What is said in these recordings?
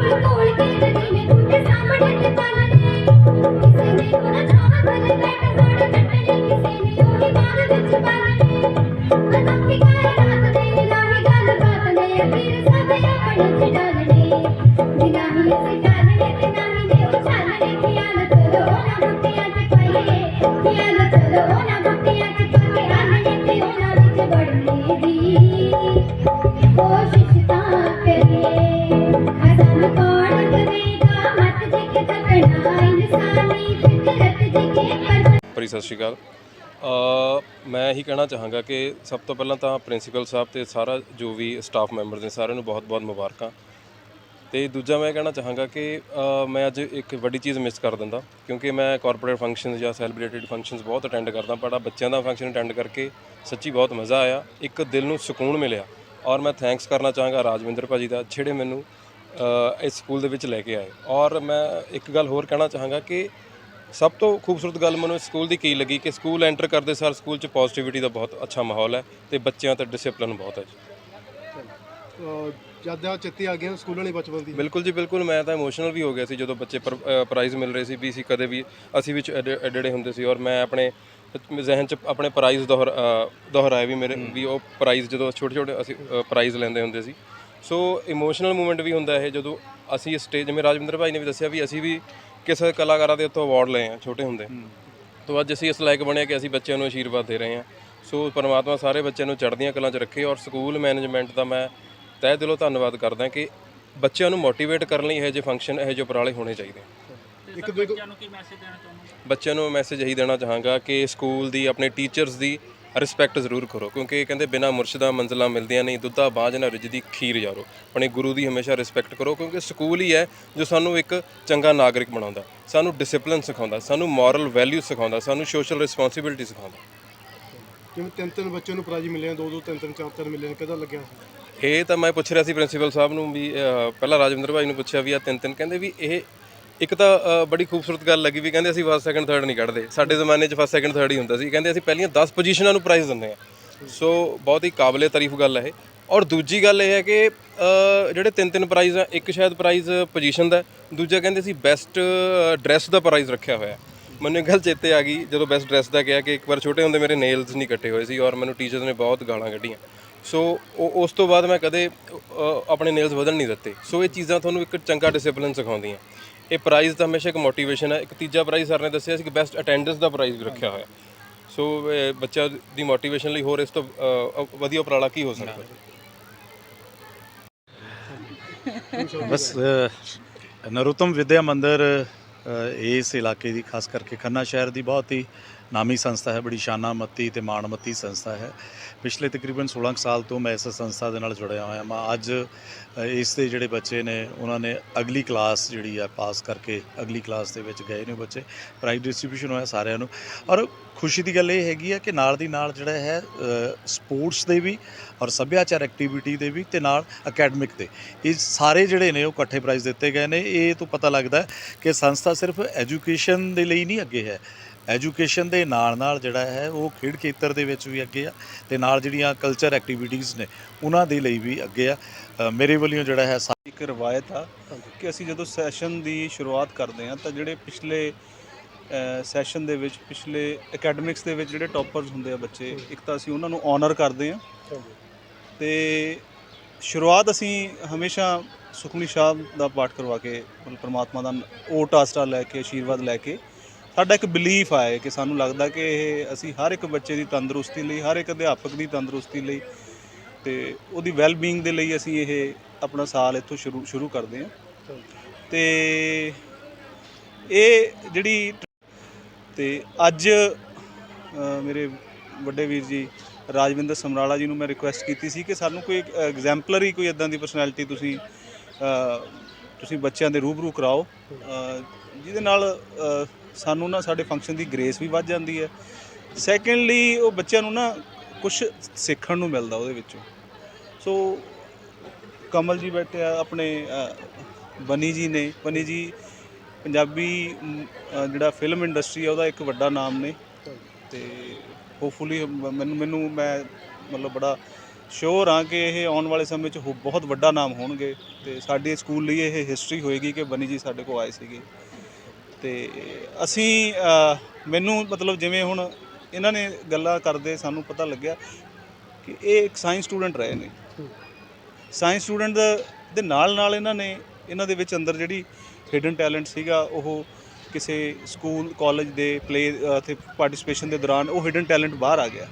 ਕੋਲ ਕੋਲ ਕੇ ਨਦੀ ਨੇ ਟੁੱਟੇ ਸਾਹਮਣੇ ਤੇ ਪਾਲਣੇ ਕਿਸੇ ਨੇ ਕੋਨਾ ਪਰ ਸਤਿ ਸ਼੍ਰੀ ਅਕਾਲ। ਮੈਂ ਇਹੀ ਕਹਿਣਾ ਚਾਹਾਂਗਾ ਕਿ ਸਭ ਤੋਂ ਪਹਿਲਾਂ ਤਾਂ ਪ੍ਰਿੰਸੀਪਲ ਸਾਹਿਬ ਤੇ ਸਾਰਾ ਜੋ ਵੀ ਸਟਾਫ ਮੈਂਬਰਸ ਨੇ ਸਾਰਿਆਂ ਨੂੰ ਬਹੁਤ-ਬਹੁਤ ਮੁਬਾਰਕਾਂ। ਤੇ ਦੂਜਾ ਮੈਂ ਕਹਿਣਾ ਚਾਹਾਂਗਾ ਕਿ ਮੈਂ ਅੱਜ ਇੱਕ ਵੱਡੀ ਚੀਜ਼ ਮਿਸ ਕਰ ਦਿੰਦਾ, ਕਿਉਂਕਿ ਮੈਂ ਕਾਰਪੋਰੇਟ ਫੰਕਸ਼ਨਸ ਜਾਂ ਸੈਲੀਬ੍ਰੇਟਡ ਫੰਕਸ਼ਨਸ ਬਹੁਤ ਅਟੈਂਡ ਕਰਦਾ, ਪਰ ਆ ਬੱਚਿਆਂ ਦਾ ਫੰਕਸ਼ਨ ਅਟੈਂਡ ਕਰਕੇ ਸੱਚੀ ਬਹੁਤ ਮਜ਼ਾ ਆਇਆ, ਇੱਕ ਦਿਲ ਨੂੰ ਸਕੂਨ ਮਿਲਿਆ। ਔਰ ਮੈਂ ਥੈਂਕਸ ਕਰਨਾ ਚਾਹਾਂਗਾ ਰਾਜਵਿੰਦਰ ਭਾਜੀ ਦਾ, ਜਿਹੜੇ ਮੈਨੂੰ ਇਸ ਸਕੂਲ ਦੇ ਵਿੱਚ ਲੈ ਕੇ ਆਏ। ਔਰ ਮੈਂ ਇੱਕ ਗੱਲ ਹੋਰ ਕਹਿਣਾ ਚਾਹਾਂਗਾ ਕਿ ਸਭ ਤੋਂ ਖੂਬਸੂਰਤ ਗੱਲ ਮੈਨੂੰ ਇਸ ਸਕੂਲ ਦੀ ਕੀ ਲੱਗੀ ਕਿ ਸਕੂਲ ਐਂਟਰ ਕਰਦੇ ਸਾਰ ਸਕੂਲ 'ਚ ਪੋਜ਼ਿਟਿਵਿਟੀ ਦਾ ਬਹੁਤ ਅੱਛਾ ਮਾਹੌਲ ਹੈ ਤੇ ਬੱਚਿਆਂ ਤੇ ਡਿਸਪਲਿਨ ਬਹੁਤ ਹੈ ਜੀ। ਜਦ ਆ ਚਿੱਤੇ ਆ ਗਿਆ ਸਕੂਲ ਵਾਲੀ ਬਚਪਨ ਦੀ। ਬਿਲਕੁਲ ਜੀ ਬਿਲਕੁਲ। ਮੈਂ ਤਾਂ ਇਮੋਸ਼ਨਲ ਵੀ ਹੋ ਗਿਆ ਸੀ ਜਦੋਂ ਬੱਚੇ ਪ੍ਰਾਈਜ਼ ਮਿਲ ਰਹੇ ਸੀ ਵੀ ਸੀ ਕਦੇ ਵੀ ਅਸੀਂ ਵਿੱਚ ਐਡੜੇ ਹੁੰਦੇ ਸੀ। ਔਰ ਮੈਂ ਆਪਣੇ ਜ਼ਿਹਨ 'ਚ ਆਪਣੇ ਪ੍ਰਾਈਜ਼ ਦੁਹਰਾਏ ਵੀ ਮੇਰੇ ਵੀ ਉਹ ਪ੍ਰਾਈਜ਼ ਜਦੋਂ ਛੋਟੇ ਛੋਟੇ ਅਸੀਂ ਪ੍ਰਾਈਜ਼ ਲੈਂਦੇ ਹੁੰਦੇ ਸੀ। ਸੋ ਇਮੋਸ਼ਨਲ ਮੂਮੈਂਟ ਵੀ ਹੁੰਦਾ ਇਹ ਜਦੋਂ ਅਸੀਂ ਸਟੇਜ ਜਿਵੇਂ ਰਾਜਵਿੰਦਰ ਭਾਈ ਨੇ ਵੀ ਦੱਸਿਆ ਵੀ ਅਸੀਂ ਵੀ ਕਿਸੇ ਕਲਾਕਾਰਾਂ ਦੇ ਉੱਤੋਂ ਅਵਾਰਡ ਲਏ ਆ ਛੋਟੇ ਹੁੰਦੇ। ਤੋਂ ਅੱਜ ਅਸੀਂ ਇਸ ਲਾਇਕ ਬਣੇ ਕਿ ਅਸੀਂ ਬੱਚਿਆਂ ਨੂੰ ਆਸ਼ੀਰਵਾਦ ਦੇ ਰਹੇ ਹਾਂ। ਸੋ ਪਰਮਾਤਮਾ ਸਾਰੇ ਬੱਚਿਆਂ ਨੂੰ ਚੜ੍ਹਦੀਆਂ ਕਲਾਂ 'ਚ ਰੱਖੇ ਔਰ ਸਕੂਲ ਮੈਨੇਜਮੈਂਟ ਦਾ ਮੈਂ ਤਹਿ ਦਿਲੋਂ ਧੰਨਵਾਦ ਕਰਦਾ ਕਿ ਬੱਚਿਆਂ ਨੂੰ ਮੋਟੀਵੇਟ ਕਰਨ ਲਈ ਇਹੋ ਜਿਹੇ ਫੰਕਸ਼ਨ ਇਹੋ ਜਿਹੇ ਉਪਰਾਲੇ ਹੋਣੇ ਚਾਹੀਦੇ। ਇੱਕ ਦੋ ਬੱਚਿਆਂ ਨੂੰ ਮੈਸੇਜ ਇਹੀ ਦੇਣਾ ਚਾਹਾਂਗਾ ਕਿ ਸਕੂਲ ਦੀ ਆਪਣੇ ਟੀਚਰਸ ਦੀ ਰਿਸਪੈਕਟ ਜ਼ਰੂਰ ਕਰੋ ਕਿਉਂਕਿ ਇਹ ਕਹਿੰਦੇ ਬਿਨਾ ਮੁਰਸ਼ਿਦਾ ਮੰਜ਼ਲਾਂ ਮਿਲਦੀਆਂ ਨਹੀਂ ਦੁੱਧਾ ਬਾਝ ਨਾ ਰਿਜਦੀ ਖੀਰ ਯਾਰੋ। ਆਪਣੇ ਗੁਰੂ ਦੀ ਹਮੇਸ਼ਾ ਰਿਸਪੈਕਟ ਕਰੋ ਕਿਉਂਕਿ ਸਕੂਲ ਹੀ ਹੈ ਜੋ ਸਾਨੂੰ ਇੱਕ ਚੰਗਾ ਨਾਗਰਿਕ ਬਣਾਉਂਦਾ ਸਾਨੂੰ ਡਿਸਪਲਿਨ ਸਿਖਾਉਂਦਾ ਸਾਨੂੰ ਮੋਰਲ ਵੈਲਿਊ ਸਿਖਾਉਂਦਾ ਸਾਨੂੰ ਸੋਸ਼ਲ ਰਿਸਪੌਂਸਿਬਿਲਟੀ ਸਿਖਾਉਂਦਾ। ਜਿਵੇਂ ਤਿੰਨ ਤਿੰਨ ਬੱਚਿਆਂ ਨੂੰ ਪ੍ਰਾਈਜ਼ ਮਿਲੇ ਦੋ ਦੋ ਤਿੰਨ ਤਿੰਨ ਚਾਰ ਚਾਰ ਮਿਲੇ ਕਿਹਦਾ ਲੱਗਿਆ? ਇਹ ਤਾਂ ਮੈਂ ਪੁੱਛ ਰਿਹਾ ਸੀ ਪ੍ਰਿੰਸੀਪਲ ਸਾਹਿਬ ਨੂੰ ਵੀ ਪਹਿਲਾਂ ਰਾਜਵਿੰਦਰ ਭਾਈ ਨੂੰ ਪੁੱਛਿਆ ਵੀ ਆ ਤਿੰਨ ਤਿੰਨ ਕਹਿੰਦੇ ਵੀ ਇਹ ਇੱਕ ਤਾਂ ਅਹ, ਬੜੀ ਖੂਬਸੂਰਤ ਗੱਲ ਲੱਗੀ ਵੀ ਕਹਿੰਦੇ ਅਸੀਂ ਫਸਟ ਸੈਕੰਡ ਥਰਡ ਨਹੀਂ ਕੱਢਦੇ। ਸਾਡੇ ਜ਼ਮਾਨੇ 'ਚ ਫਸਟ ਸੈਕੰਡ ਥਰਡ ਹੀ ਹੁੰਦਾ ਸੀ। ਕਹਿੰਦੇ ਅਸੀਂ ਪਹਿਲੀਆਂ 10 ਪੋਜੀਸ਼ਨਾਂ ਨੂੰ ਪ੍ਰਾਈਜ਼ ਦਿੰਦੇ ਆ ਸੋ ਬਹੁਤ ਹੀ ਕਾਬਲੇ ਤਾਰੀਫ ਗੱਲ ਹੈ ਇਹ। ਔਰ ਦੂਜੀ ਗੱਲ ਇਹ ਹੈ ਕਿ ਅਹ, ਜਿਹੜੇ ਤਿੰਨ ਤਿੰਨ ਪ੍ਰਾਈਜ਼ ਆ ਇੱਕ ਸ਼ਾਇਦ ਪ੍ਰਾਈਜ਼ ਪੋਜੀਸ਼ਨ ਦਾ ਹੈ, ਦੂਜਾ ਕਹਿੰਦੇ ਅਸੀਂ ਬੈਸਟ ਡਰੈਸ ਦਾ ਪ੍ਰਾਈਜ਼ ਰੱਖਿਆ ਹੋਇਆ ਹੈ। ਮੈਨੂੰ ਇੱਕ ਗੱਲ ਚੇਤੇ ਆ ਗਈ ਜਦੋਂ ਬੈਸਟ ਡਰੈਸ ਦਾ ਕਿਹਾ ਕਿ ਇੱਕ ਵਾਰ ਛੋਟੇ ਹੁੰਦੇ ਮੇਰੇ ਨੇਲਸ ਨਹੀਂ ਕੱਟੇ ਹੋਏ ਸੀ ਔਰ ਮੈਨੂੰ ਟੀਚਰਸ ਨੇ ਬਹੁਤ ਗਾਲਾਂ ਕੱਢੀਆਂ। ਸੋ ਉਹ ਉਸ ਤੋਂ ਬਾਅਦ ਮੈਂ ਕਦੇ ਅ, ਆਪਣੇ ਨੇਲਸ ਵਧਣ ਨਹੀਂ ਦਿੱਤੇ। ਸੋ ਇਹ ਚੀਜ਼ਾਂ ਤੁਹਾਨੂੰ ਇੱਕ ਚੰਗਾ ਡਿਸਪਲਿਨ ਸਿਖਾਉਂਦੀਆਂ। ਇਹ ਪ੍ਰਾਈਜ਼ ਤਾਂ ਹਮੇਸ਼ਾ ਇੱਕ ਮੋਟੀਵੇਸ਼ਨ ਹੈ। ਇੱਕ ਤੀਜਾ ਪ੍ਰਾਈਜ਼ ਸਰ ਨੇ ਦੱਸਿਆ ਸੀ ਕਿ ਬੈਸਟ ਅਟੈਂਡੈਂਸ ਦਾ ਪ੍ਰਾਈਜ਼ ਵੀ ਰੱਖਿਆ ਹੋਇਆ। ਸੋ ਇਹ ਬੱਚਾ ਦੀ ਮੋਟੀਵੇਸ਼ਨ ਲਈ ਹੋਰ ਇਸ ਤੋਂ ਅ, ਵਧੀਆ ਉਪਰਾਲਾ ਕੀ ਹੋ ਸਕਦਾ? ਬਸ ਅ, ਨਰੋਤਮ ਵਿਦਿਆ ਮੰਦਿਰ ਅ, ਇਸ ਇਲਾਕੇ ਦੀ ਖਾਸ ਕਰਕੇ ਖੰਨਾ ਸ਼ਹਿਰ ਦੀ ਬਹੁਤ ਹੀ ਨਾਮੀ ਸੰਸਥਾ ਹੈ ਬੜੀ ਸ਼ਾਨਾਮਤੀ ਤੇ ਮਾਣਮੱਤੀ ਸੰਸਥਾ ਹੈ। ਪਿਛਲੇ ਤਕਰੀਬਨ 16 ਕੁ ਸਾਲ ਤੋਂ ਮੈਂ ਇਸ ਸੰਸਥਾ ਦੇ ਨਾਲ ਜੁੜਿਆ ਹੋਇਆ ਮੈਂ ਅੱਜ ਇਸ ਦੇ ਜਿਹੜੇ ਬੱਚੇ ਨੇ, ਉਹਨਾਂ ਨੇ ਅਗਲੀ ਕਲਾਸ ਜਿਹੜੀ ਆ ਪਾਸ ਕਰਕੇ ਅਗਲੀ ਕਲਾਸ ਦੇ ਵਿੱਚ ਗਏ ਨੇ ਬੱਚੇ। ਪ੍ਰਾਈਜ਼ ਡਿਸਟ੍ਰੀਬਿਊਸ਼ਨ ਹੋਇਆ ਸਾਰਿਆਂ ਨੂੰ। ਔਰ ਖੁਸ਼ੀ ਦੀ ਗੱਲ ਇਹ ਹੈਗੀ ਆ ਕਿ ਨਾਲ ਦੀ ਨਾਲ ਜਿਹੜਾ ਹੈ ਸਪੋਰਟਸ ਦੇ ਵੀ ਔਰ ਸੱਭਿਆਚਾਰ ਐਕਟੀਵਿਟੀ ਦੇ ਵੀ ਤੇ ਨਾਲ ਅਕੈਡਮਿਕ ਦੇ। ਇਹ ਸਾਰੇ ਜਿਹੜੇ ਨੇ ਉਹ ਇਕੱਠੇ ਪ੍ਰਾਈਜ਼ ਦਿੱਤੇ ਗਏ ਨੇ। ਇਹ ਤੋਂ ਪਤਾ ਲੱਗਦਾ ਕਿ ਸੰਸਥਾ ਸਿਰਫ ਐਜੂਕੇਸ਼ਨ ਦੇ ਲਈ ਨਹੀਂ ਅੱਗੇ ਹੈ। ਐਜੂਕੇਸ਼ਨ ਦੇ ਨਾਲ ਨਾਲ ਜਿਹੜਾ ਹੈ ਉਹ ਖੇਡ ਖੇਤਰ ਦੇ ਵਿੱਚ ਵੀ ਅੱਗੇ ਆ ਤੇ ਨਾਲ ਜਿਹੜੀਆਂ ਕਲਚਰ ਐਕਟੀਵਿਟੀਜ਼ ਨੇ ਉਹਨਾਂ ਦੇ ਲਈ ਵੀ ਅੱਗੇ ਆ। ਅ, ਮੇਰੇ ਵੱਲੋਂ ਜਿਹੜਾ ਹੈ ਸਾ- ਇੱਕ ਰਵਾਇਤ ਆ ਕਿ ਅਸੀਂ ਜਦੋਂ ਸੈਸ਼ਨ ਦੀ ਸ਼ੁਰੂਆਤ ਕਰਦੇ ਹਾਂ ਤਾਂ ਜਿਹੜੇ ਪਿਛਲੇ ਸੈਸ਼ਨ ਦੇ ਵਿੱਚ ਪਿਛਲੇ ਅਕੈਡਮਿਕਸ ਦੇ ਵਿੱਚ ਜਿਹੜੇ ਟੌਪਰਸ ਹੁੰਦੇ ਆ ਬੱਚੇ ਇੱਕ ਤਾਂ ਅਸੀਂ ਉਹਨਾਂ ਨੂੰ ਆਨਰ ਕਰਦੇ ਹਾਂ। ਤੇ ਸ਼ੁਰੂਆਤ ਅਸੀਂ ਹਮੇਸ਼ਾ ਸੁਖਮਨੀ ਸਾਹਿਬ ਦਾ ਪਾਠ ਕਰਵਾ ਕੇ ਮਤਲਬ ਪ੍ਰਮਾਤਮਾ ਦਾ ਓਟ ਆਸਰਾ ਲੈ ਕੇ ਆਸ਼ੀਰਵਾਦ ਲੈ ਕੇ ਸਾਡਾ ਇੱਕ ਬਿਲੀਫ ਆਏ ਕਿ ਸਾਨੂੰ ਲੱਗਦਾ ਕਿ ਇਹ ਅਸੀਂ ਹਰ ਇੱਕ ਬੱਚੇ ਦੀ ਤੰਦਰੁਸਤੀ ਲਈ, ਹਰ ਇੱਕ ਅਧਿਆਪਕ ਦੀ ਤੰਦਰੁਸਤੀ ਲਈ ਤੇ ਉਹਦੀ ਵੈਲ ਬੀਇੰਗ ਦੇ ਲਈ ਅਸੀਂ ਇਹ ਆਪਣਾ ਸਾਲ ਇੱਥੋਂ ਸ਼ੁਰੂ ਸ਼ੁਰੂ ਕਰਦੇ ਹਾਂ। ਤੇ ਇਹ ਜਿਹੜੀ ਤੇ ਅੱਜ ਮੇਰੇ ਵੱਡੇ ਵੀਰ ਜੀ ਰਾਜਵਿੰਦਰ ਸਮਰਾਲਾ ਜੀ ਨੂੰ ਮੈਂ ਰਿਕੁਐਸਟ ਕੀਤੀ ਸੀ ਕਿ ਸਾਨੂੰ ਕੋਈ ਐਗਜ਼ੈਂਪਲਰੀ ਕੋਈ ਇਦਾਂ ਦੀ ਪਰਸਨੈਲਿਟੀ ਤੁਸੀਂ ਤੁਸੀਂ ਬੱਚਿਆਂ ਦੇ ਰੂਬਰੂ ਕਰਾਓ ਜਿਹਦੇ ਨਾਲ ਸਾਨੂੰ ਨਾ ਸਾਡੇ ਫੰਕਸ਼ਨ ਦੀ ਗ੍ਰੇਸ ਵੀ ਵੱਧ ਜਾਂਦੀ ਹੈ। ਸੈਕੰਡਲੀ ਉਹ ਬੱਚਿਆਂ ਨੂੰ ਨਾ ਕੁਝ ਸਿੱਖਣ ਨੂੰ ਮਿਲਦਾ ਉਹਦੇ ਵਿੱਚੋਂ। ਸੋ ਕਮਲ ਜੀ ਬੈਠੇ ਆ, ਆਪਣੇ ਬਨੀ ਜੀ ਨੇ। ਬਨੀ ਜੀ ਪੰਜਾਬੀ ਜਿਹੜਾ ਫਿਲਮ ਇੰਡਸਟਰੀ ਆ, ਉਹਦਾ ਇੱਕ ਵੱਡਾ ਨਾਮ ਨੇ। ਤੇ ਹੋਪਫੁਲੀ ਮੈਨੂੰ ਮੈਨੂੰ ਮੈਂ ਮਤਲਬ ਬੜਾ ਸ਼ੋਰ ਹਾਂ ਕਿ ਇਹ ਆਉਣ ਵਾਲੇ ਸਮੇਂ 'ਚ ਹੋ- ਬਹੁਤ ਵੱਡਾ ਨਾਮ ਹੋਣਗੇ ਤੇ ਸਾਡੇ ਸਕੂਲ ਲਈ ਇਹ ਹਿਸਟਰੀ ਹੋਏਗੀ ਕਿ ਬਨੀ ਜੀ ਸਾਡੇ ਕੋਲ ਆਏ ਸੀਗੇ। ਤੇ ਅਸੀਂ ਅ, ਮੈਨੂੰ ਮਤਲਬ ਜਿਵੇਂ ਹੁਣ ਇਹਨਾਂ ਨੇ ਗੱਲਾਂ ਕਰਦੇ ਸਾਨੂੰ ਪਤਾ ਲੱਗਿਆ ਕਿ ਇਹ ਇੱਕ ਸਾਇੰਸ ਸਟੂਡੈਂਟ ਰਹੇ ਨੇ। ਸਾਇੰਸ ਸਟੂਡੈਂਟ ਦੇ ਨਾਲ ਨਾਲ ਇਹਨਾਂ ਨੇ ਇਹਨਾਂ ਦੇ ਵਿੱਚ ਅੰਦਰ ਜਿਹੜੀ ਹਿਡਨ ਟੈਲੈਂਟ ਸੀਗਾ ਉਹ ਕਿਸੇ ਸਕੂਲ ਕਾਲਜ ਦੇ ਪਲੇ ਤੇ ਪਾਰਟਿਸਿਪੇਸ਼ਨ ਦੇ ਦੌਰਾਨ ਉਹ ਹਿਡਨ ਟੈਲੈਂਟ ਬਾਹਰ ਆ ਗਿਆ।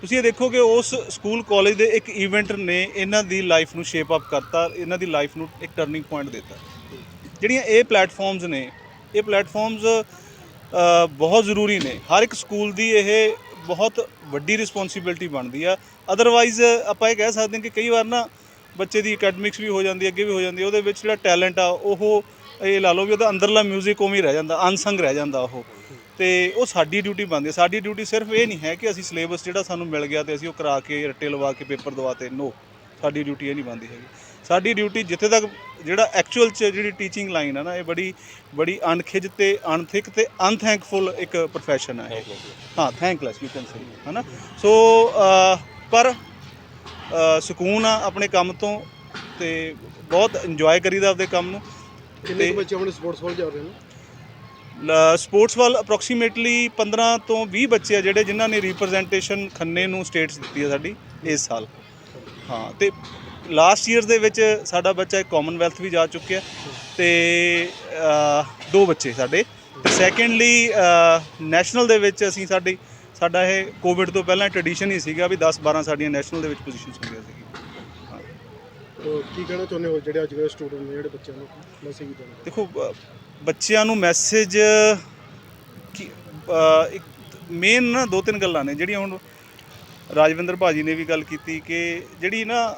ਤੁਸੀਂ ਇਹ ਦੇਖੋ ਕਿ ਉਸ ਸਕੂਲ ਕਾਲਜ ਦੇ ਇੱਕ ਇਵੈਂਟ ਨੇ ਇਹਨਾਂ ਦੀ ਲਾਈਫ ਨੂੰ ਸ਼ੇਪ ਅਪ ਕਰਤਾ, ਇਹਨਾਂ ਦੀ ਲਾਈਫ ਨੂੰ ਇੱਕ ਟਰਨਿੰਗ ਪੁਆਇੰਟ ਦਿੱਤਾ। ਜਿਹੜੀਆਂ ਇਹ ਪਲੇਟਫਾਰਮਸ ਨੇ, ਇਹ ਪਲੇਟਫਾਰਮਸ ਬਹੁਤ ਜ਼ਰੂਰੀ ਨੇ। ਹਰ ਇੱਕ ਸਕੂਲ ਦੀ ਇਹ ਬਹੁਤ ਵੱਡੀ ਰਿਸਪੌਂਸਿਬਿਲਟੀ ਬਣਦੀ ਆ। ਅਦਰਵਾਈਜ਼ ਆਪਾਂ ਇਹ ਕਹਿ ਸਕਦੇ ਹਾਂ ਕਿ ਕਈ ਵਾਰ ਨਾ ਬੱਚੇ ਦੀ ਅਕੈਡਮਿਕਸ ਵੀ ਹੋ ਜਾਂਦੀ ਹੈ, ਅੱਗੇ ਵੀ ਹੋ ਜਾਂਦੀ ਹੈ। ਉਹਦੇ ਵਿੱਚ ਜਿਹੜਾ ਟੈਲੈਂਟ ਆ, ਉਹ ਇਹ ਲਾ ਲਓ ਵੀ ਉਹਦਾ ਅੰਦਰਲਾ 뮤직 ਉਵੇਂ ਰਹਿ ਜਾਂਦਾ ਅਨਸੰਗ ਰਹਿ ਜਾਂਦਾ ਉਹ। ਤੇ ਉਹ ਸਾਡੀ ਡਿਊਟੀ ਬਣਦੀ ਹੈ। ਸਾਡੀ ਡਿਊਟੀ ਸਿਰਫ ਇਹ ਨਹੀਂ ਹੈ ਕਿ ਅਸੀਂ ਸਿਲੇਬਸ ਜਿਹੜਾ ਸਾਨੂੰ ਮਿਲ ਗਿਆ ਤੇ ਅਸੀਂ ਉਹ ਕਰਾ ਕੇ ਰੱਟੇ ਲਵਾ ਕੇ ਪੇਪਰ ਦਵਾਤੇ ਨੋ ਸਾਡੀ ਡਿਊਟੀ ਇਹ ਨਹੀਂ ਬਣਦੀ ਹੈਗੀ। ਸਾਡੀ ਡਿਊਟੀ ਜਿੱਥੇ ਤੱਕ ਜਿਹੜਾ ਐਕਚੁਅਲ ਚ ਜਿਹੜੀ ਟੀਚਿੰਗ ਲਾਈਨ ਹੈ ਨਾ ਇਹ ਬੜੀ ਬੜੀ ਅਣਖਿਜ ਤੇ ਅਨਥਿਕ ਤੇ ਅਨਥੈਂਕਫੁਲ ਇੱਕ ਪ੍ਰੋਫੈਸ਼ਨ ਹੈ ਇਹ। ਹਾਂ ਥੈਂਕਲੈਸ ਯੂ ਕੈਨ ਸੇ ਹਨਾ? ਸੋ ਅਹ, ਪਰ ਅਹ, ਸਕੂਨ ਆ ਆਪਣੇ ਕੰਮ ਤੋਂ ਤੇ ਬਹੁਤ ਇੰਜੋਏ ਕਰੀਦਾ ਆਪਦੇ ਕੰਮ ਨੂੰ। ਕਿੰਨੇ ਕੁ ਤੇ- ਬੱਚੇ ਆਪਣੇ ਸਪੋਰਟਸ ਵੱਲ ਜਾ ਰਹੇ ਨੇ? ਸਪੋਰਟਸ ਵੱਲ ਅਪਰੋਕਸੀਮੇਟਲੀ 15 ਤੋਂ 20 ਬੱਚੇ ਆ ਜਿਹੜੇ ਜਿਨ੍ਹਾਂ ਨੇ ਰਿਪਰੈਜ਼ੈਂਟੇਸ਼ਨ ਖੰਨੇ ਨੂੰ ਸਟੇਟਸ ਦਿੱਤੀ ਹੈ ਸਾਡੀ ਇਸ ਸਾਲ। ਹਾਂ ਤੇ ਲਾਸਟ ਈਅਰ ਦੇ ਵਿੱਚ ਸਾਡਾ ਬੱਚਾ ਕਾਮਨਵੈਲਥ ਵੀ ਜਾ ਚੁੱਕਿਆ ਤੇ ਦੋ ਬੱਚੇ ਸਾਡੇ। ਤੇ ਸੈਕੰਡਲੀ ਨੈਸ਼ਨਲ ਦੇ ਵਿੱਚ ਅਸੀਂ ਸਾਡੀ ਸਾਡਾ ਇਹ ਕੋਵਿਡ ਤੋਂ ਪਹਿਲਾਂ ਟ੍ਰੈਡੀਸ਼ਨ ਹੀ ਸੀਗਾ ਵੀ 10 12 ਸਾਡੀਆਂ ਨੈਸ਼ਨਲ ਦੇ ਵਿੱਚ ਪੋਜੀਸ਼ਨਸ ਹੁੰਦੀਆਂ ਸੀ ਤੋ ਕੀ ਕਹਿਣਾ ਚਾਹੁੰਦੇ ਹੋ ਜਿਹੜੇ ਅੱਜ ਕੱਲ੍ਹ ਸਟੂਡੈਂਟ ਨੇ ਜਿਹੜੇ ਬੱਚਿਆਂ ਨੂੰ ਮੈਸੇਜ ਦੇਣਾ? ਦੇਖੋ ਬੱਚਿਆਂ ਨੂੰ ਮੈਸੇਜ ਇੱਕ ਮੇਨ ਨਾ ਦੋ ਤਿੰਨ ਗੱਲਾਂ ਨੇ, ਜਿਹੜੀਆਂ ਹੁਣ ਰਾਜਵਿੰਦਰ ਭਾਜੀ ਨੇ ਵੀ ਗੱਲ ਕੀਤੀ ਕਿ ਜਿਹੜੀ ਨਾ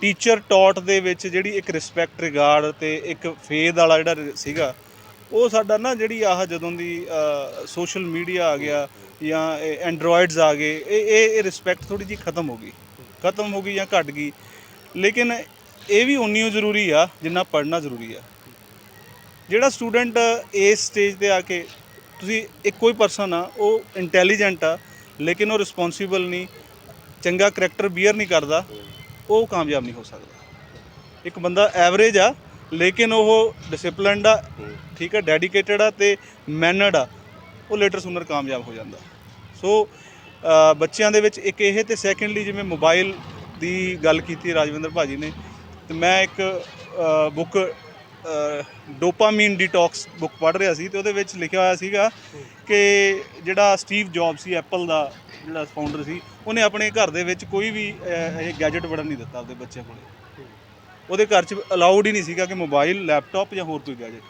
ਟੀਚਰ ਟੌਟ ਦੇ ਵਿੱਚ ਜਿਹੜੀ ਇੱਕ ਰਿਸਪੈਕਟ ਰਿਗਾਰਡ ਤੇ ਇੱਕ ਫੇਦ ਵਾਲਾ ਜਿਹੜਾ ਰ- ਸੀਗਾ, ਉਹ ਸਾਡਾ ਨਾ ਜਿਹੜੀ ਆਹ ਜਦੋਂ ਦੀ ਸੋਸ਼ਲ ਮੀਡੀਆ ਆ ਗਿਆ ਜਾਂ ਐਂਡਰੋਇਡਸ ਆ ਗਏ, ਇਹ ਇਹ ਇਹ ਰਿਸਪੈਕਟ ਥੋੜੀ ਜਿਹੀ ਖਤਮ ਹੋ ਗਈ। ਖਤਮ ਹੋ ਗਈ ਜਾਂ ਘਟ ਗਈ। ਲੇਕਿਨ ਇਹ ਵੀ ਉਨੀ ਜ਼ਰੂਰੀ ਆ ਜਿੰਨਾ ਪੜ੍ਹਨਾ ਜ਼ਰੂਰੀ ਆ। ਜਿਹੜਾ ਸਟੂਡੈਂਟ ਇਸ ਸਟੇਜ ਤੇ ਆ ਕੇ ਤੁਸੀਂ ਇੱਕੋ ਹੀ ਪਰਸਨ ਆ, ਉਹ ਇੰਟੈਲੀਜੈਂਟ ਆ, ਲੇਕਿਨ ਉਹ ਰਿਸਪੌਂਸੀਬਲ ਨਹੀਂ, ਚੰਗਾ ਕਰੈਕਟਰ ਬੀਅਰ ਨਹੀਂ ਕਰਦਾ, ਉਹ ਕਾਮਯਾਬ ਨਹੀਂ ਹੋ ਸਕਦਾ। ਇੱਕ ਬੰਦਾ ਐਵਰੇਜ ਆ, ਲੇਕਿਨ ਉਹ ਡਿਸਪਲਿਨਡ ਆ, ਠੀਕ ਆ ਡੈਡੀਕੇਟਡ ਆ ਤੇ ਮੈਨਰਡ ਆ, ਉਹ ਲੇਟਰ ਸੁਨਰ ਕਾਮਯਾਬ ਹੋ ਜਾਂਦਾ। ਸੋ ਬੱਚਿਆਂ ਦੇ ਵਿੱਚ ਇੱਕ ਇਹ ਤੇ ਸੈਕੰਡਲੀ ਜਿਵੇਂ ਮੋਬਾਈਲ ਦੀ ਗੱਲ ਕੀਤੀ ਰਾਜਵਿੰਦਰ ਭਾਜੀ ਨੇ, ਤੇ ਮੈਂ ਇੱਕ ਬੁੱਕ ਡੋਪਾਮੀਨ ਡੀਟੌਕਸ ਬੁੱਕ ਪੜ੍ਹ ਰਿਹਾ ਸੀ ਤੇ ਉਹਦੇ ਵਿੱਚ ਲਿਖਿਆ ਹੋਇਆ ਸੀਗਾ ਕਿ ਜਿਹੜਾ ਸਟੀਵ ਜੌਬ ਸੀ ਐਪਲ ਦਾ ਜਿਹੜਾ ਫਾਊਂਡਰ ਸੀ ਉਹਨੇ ਆਪਣੇ ਘਰ ਦੇ ਵਿੱਚ ਕੋਈ ਵੀ ਅਹ, ਇਹ ਗੈਜਟ ਵੜਨ ਨਹੀਂ ਦਿੱਤਾ ਆਪਦੇ ਬੱਚਿਆਂ ਕੋਲੇ। ਉਹਦੇ ਘਰ 'ਚ ਅਲਾਉਡ ਹੀ ਨਹੀਂ ਸੀਗਾ ਕਿ ਮੋਬਾਈਲ ਲੈਪਟਾਪ ਜਾਂ ਹੋਰ ਕੋਈ ਗੈਜਟ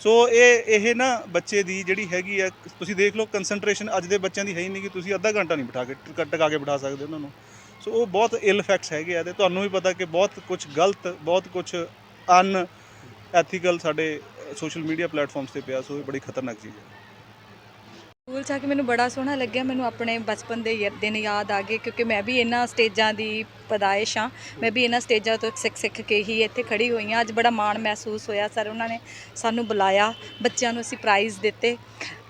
ਸੋ ਇਹ ਇਹ ਨਾ ਬੱਚੇ ਦੀ ਜਿਹੜੀ ਹੈਗੀ ਆ ਤੁਸੀਂ ਦੇਖ ਲਓ ਕਨਸੈਂਟਰੇਸ਼ਨ ਅੱਜ ਦੇ ਬੱਚਿਆਂ ਦੀ ਹੈ ਹੀ ਨਹੀਂ ਕਿ ਤੁਸੀਂ ਅੱਧਾ ਘੰਟਾ ਨਹੀਂ ਬਿਠਾ ਕੇ ਟ- ਟਕਾ ਕੇ ਬਿਠਾ ਸਕਦੇ ਉਹਨਾਂ ਨੂੰ। ਸੋ ਉਹ ਬਹੁਤ ਇਲ ਇਫੈਕਟਸ ਹੈਗੇ ਆ ਤੇ ਤੁਹਾਨੂੰ ਵੀ ਪਤਾ ਕਿ ਬਹੁਤ ਕੁਝ ਗਲਤ ਬਹੁਤ ਕੁਝ ਅਨ ਐਥੀਕਲ ਸਾਡੇ ਸੋਸ਼ਲ ਮੀਡੀਆ ਪਲੇਟਫਾਰਮਸ ਤੇ ਪਿਆ ਸੋ ਇਹ ਬੜੀ ਖਤਰਨਾਕ ਚੀਜ਼ ਹੈ। ਸਕੂਲ 'ਚ ਆ ਕੇ ਮੈਨੂੰ ਬੜਾ ਸੋਹਣਾ ਲੱਗਿਆ, ਮੈਨੂੰ ਆਪਣੇ ਬਚਪਨ ਦੇ ਯ- ਦਿਨ ਯਾਦ ਆ ਗਏ ਕਿਉਂਕਿ ਮੈਂ ਵੀ ਇਹਨਾਂ ਸਟੇਜਾਂ ਦੀ ਪਦਾਇਸ਼ ਹਾਂ ਮੈਂ ਵੀ ਇਹਨਾਂ ਸਟੇਜਾਂ ਤੋਂ ਸਿੱਖ ਸਿੱਖ ਕੇ ਹੀ ਇੱਥੇ ਖੜੀ ਹੋਈ ਹਾਂ ਅੱਜ ਬੜਾ ਮਾਣ ਮਹਿਸੂਸ ਹੋਇਆ ਸਰ ਉਹਨਾਂ ਨੇ ਸਾਨੂੰ ਬੁਲਾਇਆ, ਬੱਚਿਆਂ ਨੂੰ ਅਸੀਂ ਪ੍ਰਾਈਜ਼ ਦਿੱਤੇ।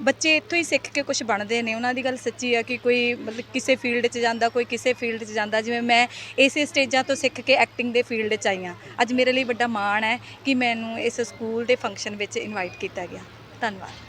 ਬੱਚੇ ਇੱਥੋਂ ਹੀ ਸਿੱਖ ਕੇ ਕੁਝ ਬਣਦੇ ਨੇ, ਉਹਨਾਂ ਦੀ ਗੱਲ ਸੱਚੀ ਆ ਕਿ ਕੋਈ ਮਤਲਬ ਕਿਸੇ ਫੀਲਡ 'ਚ ਜਾਂਦਾ, ਕੋਈ ਕਿਸੇ ਫੀਲਡ 'ਚ ਜਾਂਦਾ, ਜਿਵੇਂ ਮੈਂ ਇਸੇ ਸਟੇਜਾਂ ਤੋਂ ਸਿੱਖ ਕੇ ਐਕਟਿੰਗ ਦੇ ਫੀਲਡ 'ਚ ਆਈ ਹਾਂ ਅੱਜ ਮੇਰੇ ਲਈ ਵੱਡਾ ਮਾਣ ਹੈ ਕਿ ਮੈਨੂੰ ਇਸ ਸਕੂਲ ਦੇ ਫੰਕਸ਼ਨ ਵਿੱਚ ਇਨਵਾਈਟ ਕੀਤਾ ਗਿਆ। ਧੰਨਵਾਦ।